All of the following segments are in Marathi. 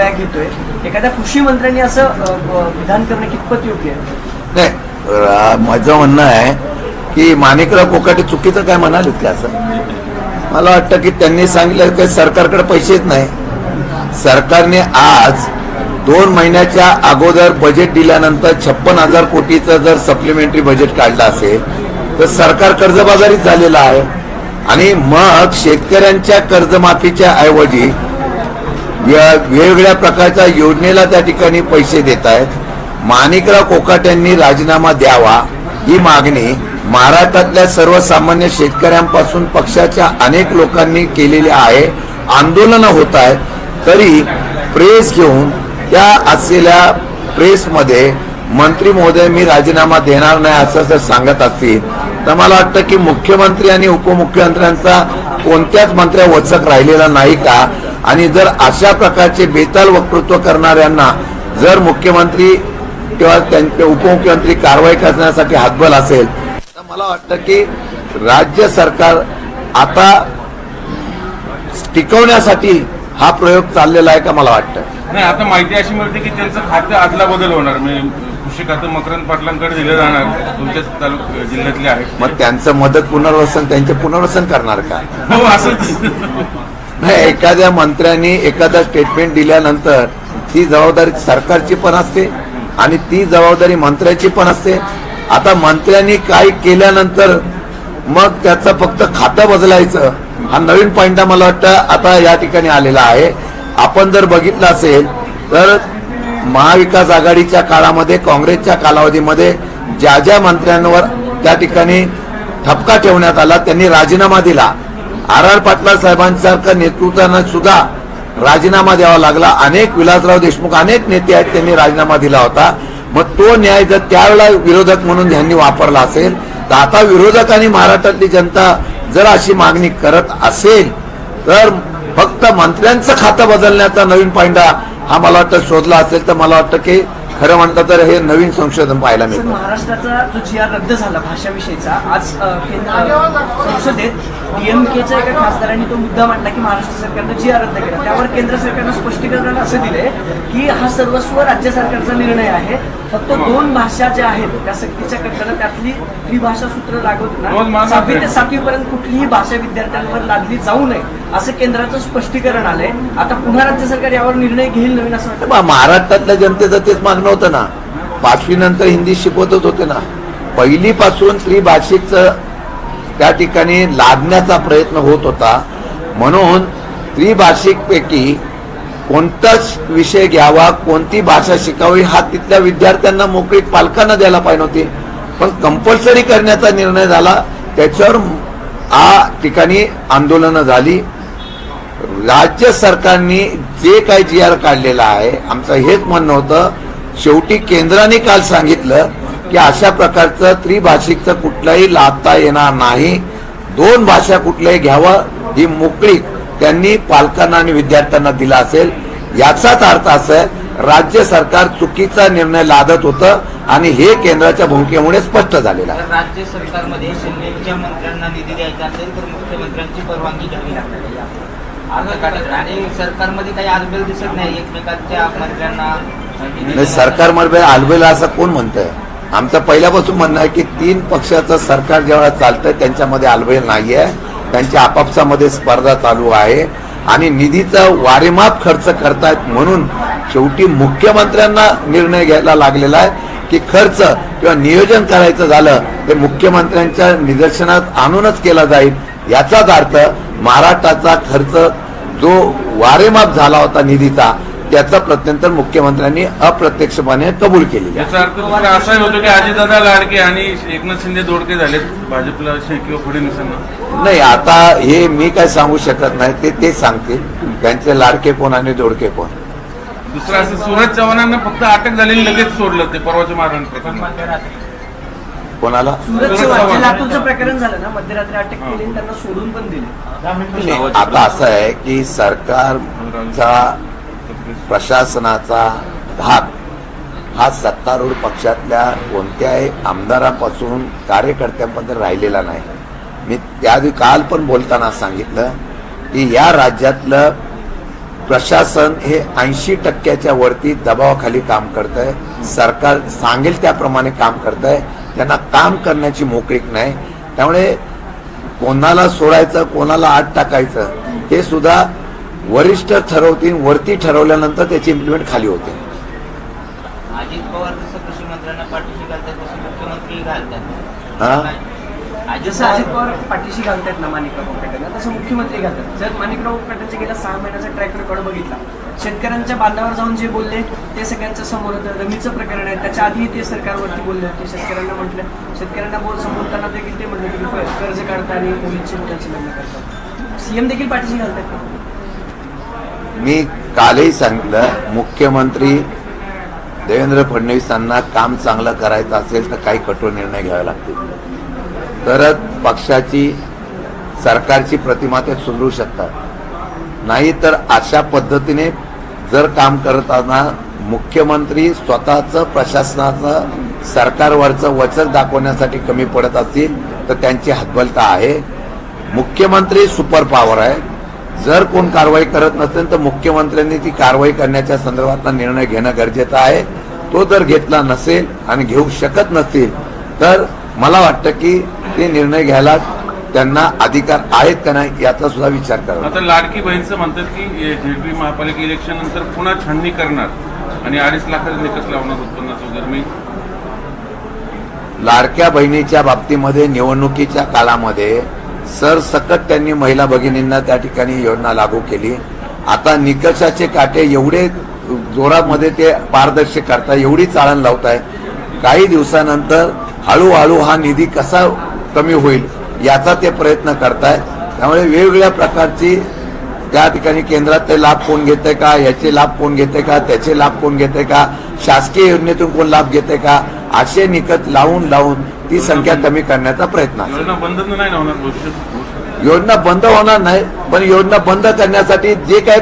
एक घेतोय. एखाद्या कृषी मंत्र्यांनी असं विधान करणं कितपत योग्य आहे? नाही माझं म्हणणं आहे की माणिकराव कोकाटे चुकीचं काय म्हणालेत का असं? मला वाटतं की त्यांनी सांगितलं की सरकारकडे पैसेच नाही. सरकारने आज दोन महिन्याच्या अगोदर बजेट दिल्यानंतर छप्पन हजार कोटीचं जर सप्लिमेंटरी बजेट काढलं असेल तर सरकार कर्जबाजारीच झालेलं आहे. आणि मग शेतकऱ्यांच्या कर्जमाफीच्या ऐवजी वेगवेगळ्या प्रकारच्या योजनेला त्या ठिकाणी पैसे देत आहेत. माणिकराव कोकाट्यांनी राजीनामा द्यावा ही मागणी महाराष्ट्रातल्या सर्वसामान्य शेतकऱ्यांपासून पक्षाच्या अनेक लोकांनी केलेली आहे. आंदोलनं होत आहेत. तरी प्रेस घेऊन त्या असलेल्या प्रेसमध्ये मंत्री महोदय मी राजीनामा देणार नाही असं जर सांगत असतील तर मला वाटतं की मुख्यमंत्री आणि उपमुख्यमंत्र्यांचा कोणत्याच मंत्र्या वचक राहिलेला नाही का? आणि जर अशा प्रकारचे बेताल वक्तृत्व करणाऱ्यांना जर मुख्यमंत्री किंवा त्यांचे उपमुख्यमंत्री कारवाई करण्यासाठी हातबल असेल तर मला वाटतं की राज्य सरकार आता टिकवण्यासाठी हा प्रयोग चाललेला आहे का मला वाटतं. नाही आता माहिती अशी मिळते की त्यांचं खातं आदला बदल होणार. कृषी खातं मकरंद पाटलांकडे दिलं जाणार. तुमच्याच तालुक जिल्ह्यातले आहेत. मग त्यांचं मदत पुनर्वसन त्यांचे पुनर्वसन करणार का? हो असंच नाही एखाद्या मंत्र्यांनी एखादा स्टेटमेंट दिल्यानंतर ती जबाबदारी सरकारची पण असते आणि ती जबाबदारी मंत्र्याची पण असते. आता मंत्र्यांनी काय केल्यानंतर मग त्याचं फक्त खातं बदलायचं हा नवीन पॉईंट मला वाटतं. आता या ठिकाणी आलेला आहे. आपण जर बघितलं असेल तर महाविकास आघाडीच्या काळामध्ये काँग्रेसच्या कालावधीमध्ये ज्या ज्या मंत्र्यांवर त्या ठिकाणी ठपका ठेवण्यात आला त्यांनी राजीनामा दिला. आर आर पाटला साहेबांसारखं नेतृत्वांना सुद्धा राजीनामा द्यावा लागला. अनेक विलासराव देशमुख अनेक नेते आहेत त्यांनी राजीनामा दिला होता. मग तो न्याय जर त्यावेळेला विरोधक म्हणून ह्यांनी वापरला असेल तर आता विरोधकांनी महाराष्ट्रातली जनता जर अशी मागणी करत असेल तर फक्त मंत्र्यांचं खातं बदलण्याचा नवीन पांडा हा मला वाटतं शोधला असेल. तर मला वाटतं की खरं म्हणतं तर हे नवीन संशोधन पाहायला मिळतं. महाराष्ट्राचा जो जी आर रद्द झाला भाषाविषयीचा आज संसदेत डीएमकेच्या एका खासदारांनी तो मुद्दा मांडला की महाराष्ट्र सरकारनं जी आर रद्द केला. त्यावर केंद्र सरकारनं स्पष्टीकरण असं दिलंय की हा सर्वस्व राज्य सरकारचा निर्णय आहे. फक्त दोन भाषा ज्या आहेत त्या सक्तीच्या करताना त्यातली त्रिभाषा सूत्र लागू रोज नाही मानत सहावी ते नाही. सातवी पर्यंत कुठलीही भाषा विद्यार्थ्यांवर लादली जाऊ नये असं केंद्राचं स्पष्टीकरण आलंय. आता पुन्हा राज्य सरकार यावर निर्णय घेईल नवीन असं वाटतं? महाराष्ट्रातल्या जनतेचं तेच मागणं होतं ना. पाचवी नंतर हिंदी शिकवतच होते ना. पहिलीपासून त्रिभाषिकचं त्या ठिकाणी लादण्याचा प्रयत्न होत होता. म्हणून त्रिभाषिक पैकी कोणताच विषय घ्यावा कोणती भाषा शिकावी हा तिथल्या विद्यार्थ्यांना मोकळीत पालकांना द्यायला पाहिजे होती. पण कंपल्सरी करण्याचा निर्णय झाला. त्याच्यावर आ ठिकाणी आंदोलनं झाली. राज्य सरकारने जे काही जी आर काढलेला आहे आमचं हेच म्हणणं होतं शेवटी केंद्राने काल सांगितलं की अशा प्रकारचं त्रिभाषिकचं कुठलाही लादता येणार नाही. दोन भाषा कुठल्याही घ्यावं ही मोकळी त्यांनी पालकांना आणि विद्यार्थ्यांना दिला असेल. याचाच अर्थ असा आहे राज्य सरकार चुकीचा निर्णय लादत होतं आणि हे केंद्राच्या भूमिकेमुळे स्पष्ट झालेलं आहे. राज्य सरकारमध्ये शिंदेच्या मंत्र्यांना निधी द्यायचा असेल तर मुख्यमंत्र्यांची परवानगी घ्यावी लागते. आणि सरकारमध्ये काही आलबेल दिसत नाही एकमेकांच्या मंत्र्यांना नाही सरकारमध्ये आलबेला असं कोण म्हणतंय? आमचं पहिल्यापासून म्हणणं आहे की तीन पक्षाचं सरकार जेव्हा चालतंय त्यांच्यामध्ये आलबेल नाहीये. त्यांच्या आपापसामध्ये स्पर्धा चालू आहे. आणि निधीचा वारेमाप खर्च करतायत म्हणून शेवटी मुख्यमंत्र्यांना निर्णय घ्यायला लागलेला आहे की खर्च किंवा नियोजन करायचं झालं ते मुख्यमंत्र्यांच्या निदर्शनात आणूनच केला जाईल याचाच अर्थ महाराष्ट्राचा खर्च जो वारेमाप झाला होता निधीचा त्याचा प्रत्यंतर मुख्यमंत्र्यांनी अप्रत्यक्षपणे कबूल केलेली याचा अर्थ दुसरा असाही होतो की अजितदादा लाडके आणि एकनाथ शिंदे दोडके झालेत भाजपला किंवा फडणवीसांना नाही आता हे मी काय सांगू शकत नाही ते ते सांगतील. त्यांचे लाडके कोण आणि जोडके कोण? दुसरं असं सूरज चव्हाणांना फक्त अटक झालेली लगेच सोडलं ते परवाच्या मारण कोणाला? प्रकरण झालं ना मध्यरात्री अटक केली त्यांना सोडून पण दिले. आता असं आहे की सरकारचा प्रशासनाचा धाक हा सत्तारूढ पक्षातल्या कोणत्याही आमदारापासून कार्यकर्त्यांपर्यंत राहिलेला नाही. मी त्याआधी काल पण बोलताना सांगितलं की या राज्यातलं प्रशासन हे ऐंशी टक्क्याच्या वरती दबावाखाली काम करत आहे सरकार सांगेल त्याप्रमाणे काम करत आहे त्यांना काम करण्याची मोकळीक नाही. त्यामुळे कोणाला सोडायचं कोणाला आत टाकायचं ते सुद्धा वरिष्ठ ठरवतील वरती ठरवल्यानंतर त्याची इम्प्लिमेंट खाली होते. अजित पवार जसं कृषी मंत्र्यांना पाठीशी घालतात तसं मुख्यमंत्री घालतात. हा? अजित जसं अजित पवार पाठीशी घालतायत ना माणिकराव कोकाटेंना तसं मुख्यमंत्री घालतात. जर माणिकराव कोकाटेंचे गेल्या सहा महिन्याचा ट्रॅक रेकॉर्ड बघितला शेतकऱ्यांच्या बांधावर जाऊन जे बोलले ते सगळ्यांच्या समोर होतं. रमीचं प्रकरण आहे. त्याच्या आधी ते सरकारवरती बोलले होते. शेतकऱ्यांना म्हटलं शेतकऱ्यांना बोल संबोधताना देखील ते म्हणले की तुम्ही कर्ज काढता आणि मुलींची मुलांची लग्न करतात सीएम देखील पाठीशी घालतात. का? मी कालही सांगितलं मुख्यमंत्री देवेंद्र फडणवीसांना काम चांगलं करायचं असेल तर काही कठोर निर्णय घ्यावे लागतील. तरच पक्षाची सरकारची प्रतिमा ते सुधरू शकतात. नाही तर अशा पद्धतीने जर काम करताना मुख्यमंत्री स्वतःचं प्रशासनाचं सरकारवरचं वचन दाखवण्यासाठी कमी पडत असतील तर त्यांची हतबलता आहे. मुख्यमंत्री सुपर पॉवर आहे. जर कोण कारवाई करत नसेल तर मुख्यमंत्र्यांनी ती कारवाई करण्याच्या संदर्भातला निर्णय घेणं गरजेचं आहे. तो जर घेतला नसेल आणि घेऊ शकत नसतील तर मला वाटतं की ते निर्णय घ्यायला त्यांना अधिकार आहेत का नाही याचा सुद्धा विचार करावा. आता लाडकी बहीणचं म्हणतात की झेडपी महापालिका इलेक्शन नंतर पुन्हा छाननी करणार आणि अडीच लाखाचा निकष लावणार उत्पन्नाचं वगैरे. मी लाडक्या बहिणीच्या बाबतीमध्ये निवडणुकीच्या काळामध्ये सरसकट त्यांनी महिला भगिनींना त्या ठिकाणी योजना लागू केली. आता निकषाचे काटे एवढे जोरामध्ये ते पारदर्शक करताय एवढी चाळण लावताय. काही दिवसानंतर हळूहळू हा निधी कसा कमी होईल याचा ते प्रयत्न करताय. त्यामुळे वेगवेगळ्या प्रकारची त्या ठिकाणी केंद्रात ते लाभ कोण घेते का याचे लाभ कोण घेते का त्याचे लाभ कोण घेते का शासकीय योजनेतून कोण लाभ घेते का असे निकष लावून लावून ती संख्या कमी करण्याचा प्रयत्न आहे. योजना बंद नाही होणार योजना बंद होणार नाही पण योजना बंद करण्यासाठी जे काय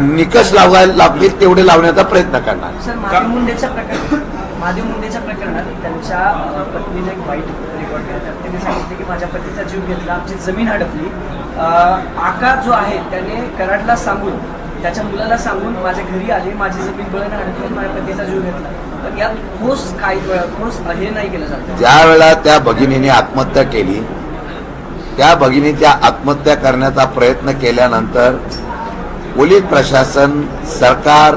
निकष लावायला लागतील तेवढे लावण्याचा प्रयत्न करणार. मुंडेच्या प्रकरणात महादेव मुंडेच्या प्रकरणात त्यांच्या पत्नीने एक वाईट रेकॉर्ड केला. त्यांनी सांगितले की माझ्या पतीचा जीव घेतला आमची जमीन हडपली. आका जो आहे त्याने कराडला सांगून त्याच्या मुलाला सांगून माझ्या घरी आले माझी जमीन बळण हडपली माझ्या पतीचा जीव घेतला. पण यात ठोस काही ठोस हे नाही केलं ज्या वेळा त्या भगिनीने आत्महत्या केली त्या भगिनीच्या आत्महत्या करण्याचा प्रयत्न केल्यानंतर पोलीस प्रशासन सरकार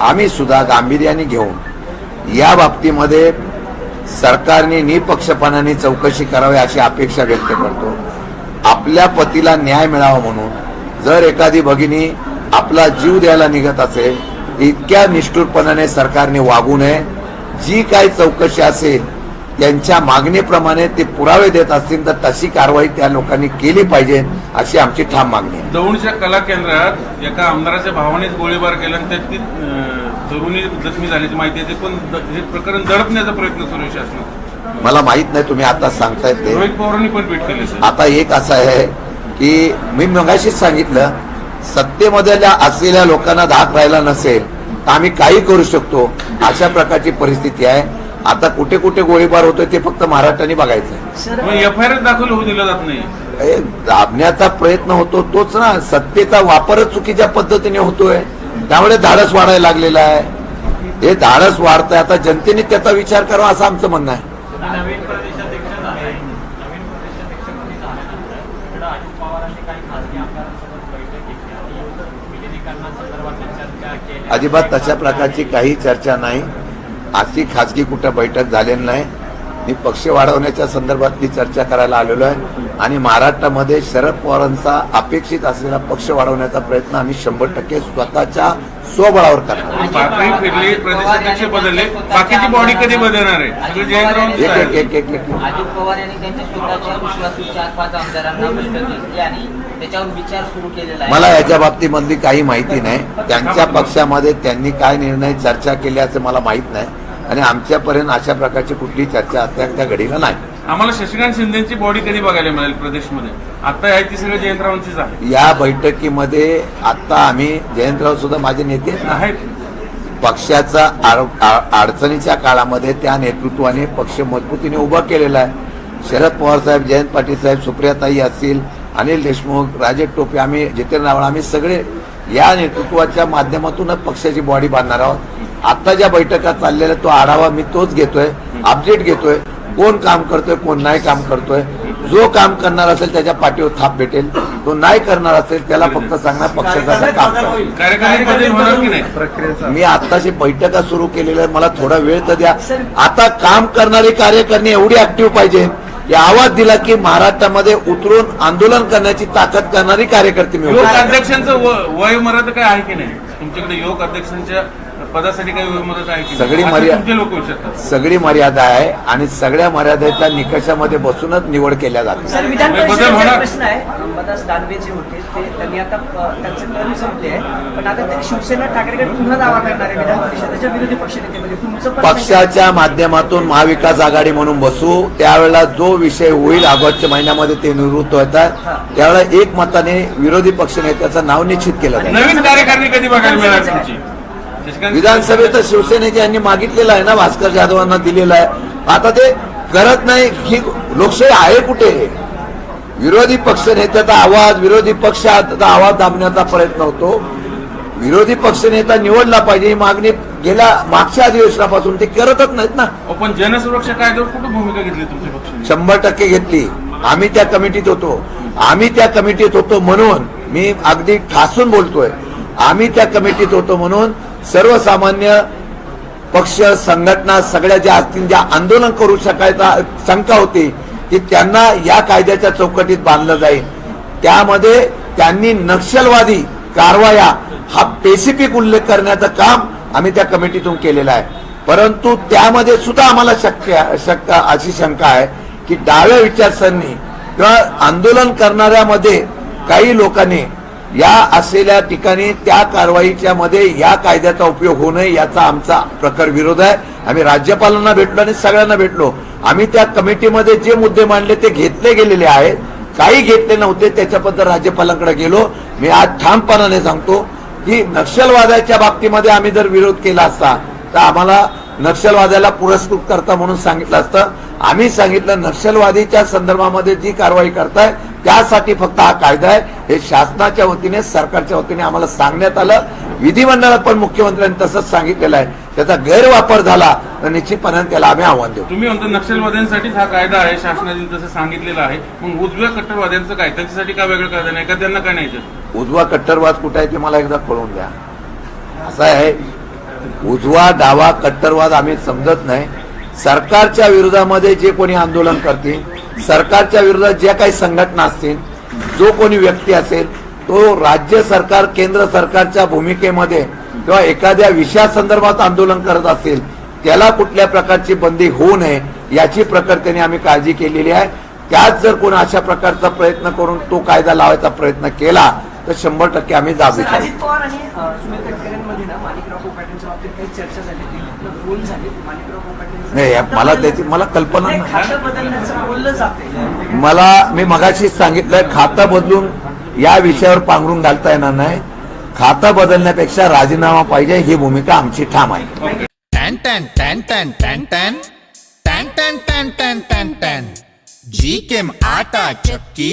आम्ही सुद्धा गांभीर्याने घेऊन या बाबतीमध्ये सरकारने निपक्षपणाने चौकशी करावी अशी अपेक्षा व्यक्त करतो. आपल्या पतीला न्याय मिळावा म्हणून जर एखादी भगिनी आपला जीव द्यायला निघत असेल इतक्या निष्ठुरपणाने सरकारने वागू नये. जी काही चौकशी असेल त्यांच्या मागणीप्रमाणे ते पुरावे देत असतील तर तशी कारवाई त्या लोकांनी केली पाहिजे अशी आमची ठाम मागणी आहे. दौंडच्या कला केंद्रात एका आमदाराच्या भावानेच गोळीबार केला आणि त्यात ती अं, तरुणी जखमी झाल्याची माहिती आहे ते पण हे प्रकरण दडपण्याचा प्रयत्न सुरू शासनात. मला माहीत नाही तुम्ही आता सांगतायत ते. रोहित पवारांनी पण ट्विट केले आता एक असं आहे की मी मगाशीच सांगितलं सत्तेमधल्या असलेल्या लोकांना धाक राहिला नसेल तर आम्ही काही करू शकतो. अशा प्रकारची परिस्थिती आहे. आता कुठे कुठे गोळीबार होतोय ते फक्त महाराष्ट्राने बघायचं एफ आय आर दाखल होऊ दिला जात नाही. दाबण्याचा प्रयत्न होतो तोच ना. सत्तेचा वापरच चुकीच्या पद्धतीने होतोय. त्यामुळे धाडस वाढायला लागलेलं आहे. हे धाडस वाढतंय. आता जनतेने त्याचा विचार करावा असं आमचं म्हणणं आहे नवीन प्रदेशाध्यक्ष झालाय नवीन प्रदेशाध्यक्ष कोणी झाल्यानंतर इकडं अजित पवारांनी काही खासगी आमदारांसोबत बैठक घेतली आणि विलिनीकरणासंदर्भात चर्चा केली अजिबात तशा प्रकारची काही चर्चा नाही. आजची खासगी कुठं बैठक झालेली नाही. मी पक्ष वाढवण्याच्या संदर्भातली चर्चा करायला आलेलो आहे. आणि महाराष्ट्रामध्ये शरद पवारांचा अपेक्षित असलेला पक्ष वाढवण्याचा प्रयत्न आम्ही शंभर टक्के स्वतःच्या स्वबळावर करणार बदलले. बाकीची बॉडी कधी बदलणार आहे? सगळे जयंतराव एक एक एक एक एक अजित पवार यांनी त्यांच्या स्वतःच्या विश्वासू चार पाच आमदारांना बैठक घेतली आणि त्याच्यावर विचार सुरू केलेला आहे. मला याच्या बाबतीमधली काही माहिती नाही. त्यांच्या पक्षामध्ये त्यांनी काय निर्णय चर्चा केल्याचं मला माहीत नाही. आणि आमच्यापर्यंत अशा प्रकारची कुठली चर्चा त्या त्या घडीला नाही. आम्हाला शशिकांत शिंदेची बॉडी कधी बघायला मिळेल प्रदेशमध्ये? आता आहे ती सगळं जयंतरावांचीच आहे. या बैठकीमध्ये आता आम्ही जयंतराव सुद्धा माझे नेते आहेत. पक्षाचा अडचणीच्या काळामध्ये त्या नेतृत्वाने पक्ष मजबूतीने उभा केलेला आहे. शरद पवार साहेब जयंत पाटील साहेब सुप्रियाताई असतील अनिल देशमुख राजेश टोपे आम्ही जितेंद्र रावळ आम्ही सगळे या नेतृत्वाच्या माध्यमातूनच पक्षाची बॉडी बांधणार आहोत. आता ज्या बैठका चाललेल्या तो आढावा मी तोच घेतोय अपडेट घेतोय. कोण काम करतोय कोण नाही काम करतोय. जो काम करणार असेल त्याच्या पाठीवर थाप भेटेल. तो नाही करणार असेल त्याला फक्त सांगणार पक्षाचं काम करा. कार्यकारी बदल होणार की नाही? मी आत्ताची बैठका सुरू केलेल्या मला थोडा वेळ तर द्या. आता काम करणारे कार्यकर्ते एवढी ऍक्टिव्ह पाहिजे. की आवाज दिला की महाराष्ट्रामध्ये उतरून आंदोलन करण्याची ताकद करणारी कार्यकर्ते मी योग उभे आहे. अध्यक्षांचं व- वयोमर्यादा काय आहे की नाही? तुमच्याकडे योग अध्यक्षांच्या पदासाठी काही वयोमर्यादा आहे की सगळी नाही? असं मर्या- तुमचे लोक सगळी मर्यादा आहे आणि सगळ्या मर्यादेच्या निकषामध्ये बसूनच निवड केल्या जाते. सर विधान बदल परिषदेचा होणार? प्रश्न आहे. अंबादास दानवे जे होते ते त्यांनी आता अ, त्यांचे टर्म संपले आहे पण आता ते शिवसेना ठाकरेकडे पुन्हा दावा करणार आहे विधान परिषदेच्या विरोधी पक्षनेतेमध्ये तुमचं पण पक्षाच्या माध्यमातून महाविकास आघाडी म्हणून बसू त्यावेळेला जो विषय होईल ऑगस्टच्या महिन्यामध्ये ते निवृत्त होतात. त्यावेळेला एक मताने विरोधी पक्षनेत्याचं नाव निश्चित केलं जाईल. नवीन कार्यकारिणी कधी बघायला मिळाली तुमची? विधानसभेत शिवसेनेचे यांनी मागितलेलं आहे ना भास्कर जाधवांना दिलेलं आहे. आता ते करत नाही ही लोकशाही आहे कुठे? विरोधी पक्ष नेत्याचा आवाज विरोधी पक्षाचा आवाज दाबण्याचा प्रयत्न होतो. विरोधी पक्षनेता निवडला पाहिजे ही मागणी गेल्या मागच्या अधिवेशनापासून ते करतच नाहीत ना. पण जनसुरक्षा कायद्यावर कुठं भूमिका घेतली तुमच्या पक्षाने? शंभर टक्के घेतली. आम्ही त्या कमिटीत होतो. आम्ही त्या कमिटीत होतो म्हणून मी अगदी ठासून बोलतोय. आम्ही त्या कमिटीत होतो म्हणून सर्वसामान्य पक्ष संघटना सगळ्या ज्या असतील ज्या आंदोलन करू शकायचा शंका होती की त्यांना या कायद्याच्या चौकटीत बांधलं जाईल. त्यामध्ये त्यांनी नक्षलवादी कारवाया हा पेसिफिक उल्लेख करण्याचं काम आम्ही त्या कमिटीतून केलेलं आहे. परंतु त्यामध्ये सुद्धा आम्हाला शक्य शक्य अशी शंका आहे की डाव्या विचारसरणी किंवा आंदोलन करणाऱ्यामध्ये काही लोकांनी या असलेल्या ठिकाणी त्या कारवाईच्या मध्ये या कायद्याचा उपयोग होऊ नये याचा आमचा प्रखर विरोध आहे. आम्ही राज्यपालांना भेटलो आणि सगळ्यांना भेटलो. आम्ही त्या कमिटीमध्ये जे मुद्दे मांडले ते घेतले गेलेले आहेत. काही घेतले नव्हते त्याच्याबद्दल राज्यपालांकडे गेलो. मी आज ठामपणाने सांगतो की नक्षलवादाच्या बाबतीमध्ये आम्ही जर विरोध केला असता तर आम्हाला नक्षलवादाला पुरस्कृत करता म्हणून सांगितलं असतं. आम्ही सांगितलं नक्षलवादीच्या संदर्भामध्ये जी कारवाई करताय त्यासाठी फक्त हा कायदा आहे. हे शासनाच्या वतीने सरकारच्या वतीने आम्हाला सांगण्यात आलं. विधिमंडळात पण मुख्यमंत्र्यांनी तसंच सांगितलेलं आहे. त्याचा गैरवापर झाला तर निश्चितपणे त्याला आम्ही आव्हान देऊ. तुम्ही म्हणता नक्षलवाद्यांसाठीच हा कायदा आहे शासनाने तसं सांगितलेलं आहे. मग उजव्या कट्टरवाद्यांचं काय? त्यांच्यासाठी काय वेगळं कायदा नाही? का त्यांना काय नाही? उजवा कट्टरवाद कुठे आहे ते मला एकदा कळवून द्या. असं आहे. उजवा डावा कट्टरवाद आम्ही समजत नाही. सरकारच्या विरोधामध्ये जे कोणी आंदोलन करतील सरकारच्या विरोधात ज्या काही संघटना असतील जो कोणी व्यक्ती असेल तो राज्य सरकार केंद्र सरकारच्या भूमिकेमध्ये किंवा एखाद्या विषयासंदर्भात आंदोलन करत असेल त्याला कुठल्या प्रकारची बंदी होऊ नये याची प्रकर्त्याने आम्ही काळजी केलेली आहे. त्यात जर कोणी अशा प्रकारचा प्रयत्न करून तो कायदा लावायचा प्रयत्न केला तर शंभर टक्के आम्ही जाब अजित पवार आणि अ, सुनील तटकरेंमध्ये ना माणिकराव कोकाटेंच्या बाबतीत काही चर्चा झाली ती बोल झाली माणिकराव कोकाटे नाही मला त्याची मला कल्पना नाही. खातं बदलण्याचं बोललं जाते. मला मी मगाशीच सांगितलंय खातं बदलून या विषयावर पांघरून घालता येणार नाही. खातं बदलण्यापेक्षा राजीनामा पाहिजे ही भूमिका आमची ठाम आहे. टॅन टॅन टॅन टॅन टॅन टॅन. टॅन टॅन टॅन टॅन टॅन tan. G Kem Atta Chakki.